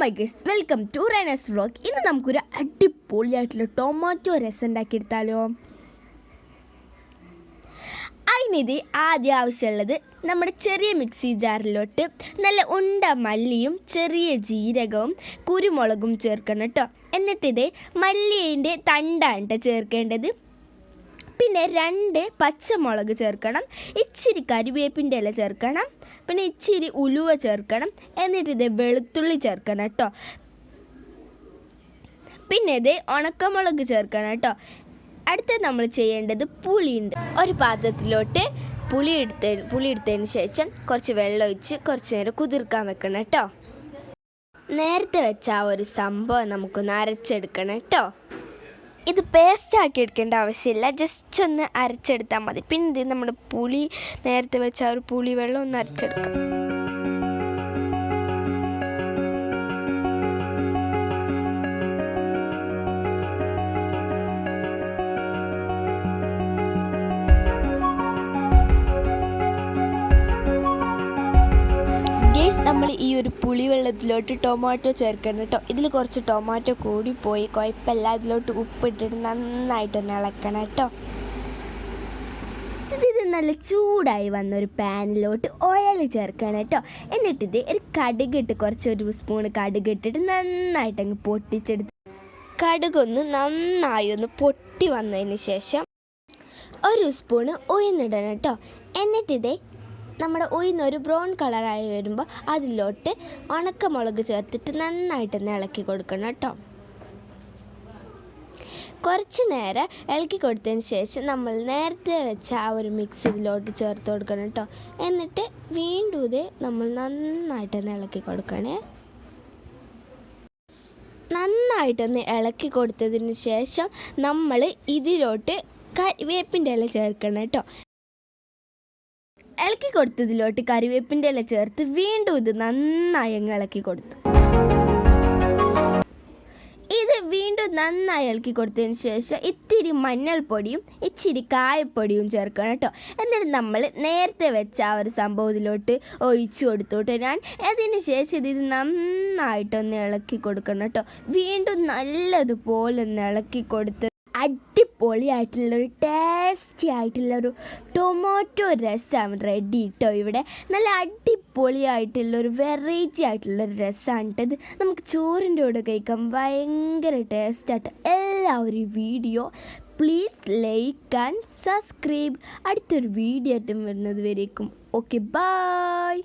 My guys welcome to റൈനസ് vlog ഇന്ന് നമുക്കൊരു അടിപൊളിയായിട്ടുള്ള ടൊമാറ്റോ രസം ഉണ്ടാക്കിയെടുത്താലോ. അതിനിത് ആദ്യം ആവശ്യമുള്ളത് നമ്മുടെ ചെറിയ മിക്സി ജാറിലോട്ട് നല്ല ഉണ്ട മല്ലിയും ചെറിയ ജീരകവും കുരുമുളകും ചേർക്കണം കേട്ടോ. എന്നിട്ടിത് മല്ലിന്റെ തണ്ടാണ് കേട്ടോ ചേർക്കേണ്ടത്. പിന്നെ രണ്ട് പച്ചമുളക് ചേർക്കണം ഇച്ചിരി കരിവേപ്പിന്റെ ഇല ചേർക്കണം പിന്നെ ഇച്ചിരി ഉലുവ ചേർക്കണം എന്നിട്ട് ഇത് വെളുത്തുള്ളി ചേർക്കണം കേട്ടോ. പിന്നെ ഇത് ഉണക്കമുളക് ചേർക്കണം കേട്ടോ. അടുത്ത നമ്മൾ ചെയ്യേണ്ടത് പുളിയുണ്ട്. ഒരു പാത്രത്തിലോട്ട് പുളി എടുത്ത പുളി എടുത്തതിന് ശേഷം കുറച്ച് വെള്ളം ഒഴിച്ച് കുറച്ച് നേരം കുതിർക്കാൻ വെക്കണം കേട്ടോ. നേരത്തെ വെച്ച ആ ഒരു സംഭവം നമുക്കൊന്ന് അരച്ചെടുക്കണം കേട്ടോ. ഇത് പേസ്റ്റ് ആക്കി എടുക്കേണ്ട ആവശ്യമില്ല. ജസ്റ്റ് ഒന്ന് അരച്ചെടുത്താൽ മതി. പിന്നെ ഇത് നമ്മുടെ പുളി നേരത്തെ വെച്ച ആ ഒരു പുളി വെള്ളം ഒന്ന് അരച്ചെടുക്കാം. ഈ ഒരു പുളിവെള്ളത്തിലോട്ട് ടൊമാറ്റോ ചേർക്കണം കേട്ടോ. ഇതിൽ കുറച്ച് ടൊമാറ്റോ കൂടി പോയി കുഴപ്പമില്ല. ഇതിലോട്ട് ഉപ്പിട്ടിട്ട് നന്നായിട്ടൊന്ന് ഇളക്കണം കേട്ടോ. ഇത് നല്ല ചൂടായി വന്ന ഒരു പാനിലോട്ട് ഓയിൽ ചേർക്കണം കേട്ടോ. എന്നിട്ട് ഇത് ഒരു കടുകിട്ട് കുറച്ച് ഒരു സ്പൂൺ കടുക് ഇട്ടിട്ട് നന്നായിട്ട് അങ്ങ് പൊട്ടിച്ചെടുത്ത് കടുകൊന്ന് നന്നായി ഒന്ന് പൊട്ടി വന്നതിന് ശേഷം ഒരു സ്പൂണ് ഉയർന്നിടണം കേട്ടോ. എന്നിട്ടിതേ നമ്മുടെ ഉയർന്ന ഒരു ബ്രൗൺ കളറായി വരുമ്പോൾ അതിലോട്ട് ഉണക്കമുളക് ചേർത്തിട്ട് നന്നായിട്ടൊന്ന് ഇളക്കി കൊടുക്കണം കേട്ടോ. കുറച്ച് നേരം ഇളക്കി കൊടുത്തതിന് ശേഷം നമ്മൾ നേരത്തെ വെച്ച ആ ഒരു മിക്സ് ഇതിലോട്ട് ചേർത്ത് കൊടുക്കണം കേട്ടോ. എന്നിട്ട് വീണ്ടും ഇത് നമ്മൾ നന്നായിട്ടൊന്ന് ഇളക്കി കൊടുക്കണേ. നന്നായിട്ടൊന്ന് ഇളക്കി കൊടുത്തതിന് ശേഷം നമ്മൾ ഇതിലോട്ട് വേപ്പിന്റെ ഇല ചേർക്കണം കേട്ടോ. ഇളക്കി കൊടുത്തതിലോട്ട് കറിവേപ്പിന്റെ ഇല ചേർത്ത് വീണ്ടും ഇത് നന്നായി അങ്ങ് ഇളക്കി കൊടുത്തു. ഇത് വീണ്ടും നന്നായി ഇളക്കി കൊടുത്തതിന് ശേഷം ഇത്തിരി മഞ്ഞൾപ്പൊടിയും ഇച്ചിരി കായപ്പൊടിയും ചേർക്കണം കേട്ടോ. എന്നിട്ട് നമ്മൾ നേരത്തെ വെച്ച ആ ഒരു സംഭവത്തിലോട്ട് ഒഴിച്ചു കൊടുത്തോട്ട് ഞാൻ. അതിന് ശേഷം ഇത് നന്നായിട്ടൊന്ന് ഇളക്കി കൊടുക്കണം കേട്ടോ. വീണ്ടും നല്ലതുപോലെ ഒന്ന് ഇളക്കി കൊടുത്ത് അടിപൊളിയായിട്ടുള്ളൊരു ടേസ്റ്റി ആയിട്ടുള്ള ഒരു ടൊമാറ്റോ രസമാണ് റെഡി കേട്ടോ ഇവിടെ. നല്ല അടിപൊളിയായിട്ടുള്ള ഒരു വെറൈറ്റി ആയിട്ടുള്ള ഒരു രസമാണ് ഇത്. നമുക്ക് ചോറിന്റെ കൂടെ കഴിക്കാൻ ഭയങ്കര ടേസ്റ്റായിട്ട് എല്ലാവരും ഈ video. Please like and subscribe അടുത്തൊരു വീഡിയോ ആയിട്ടും വരുന്നത് വരേക്കും. Okay bye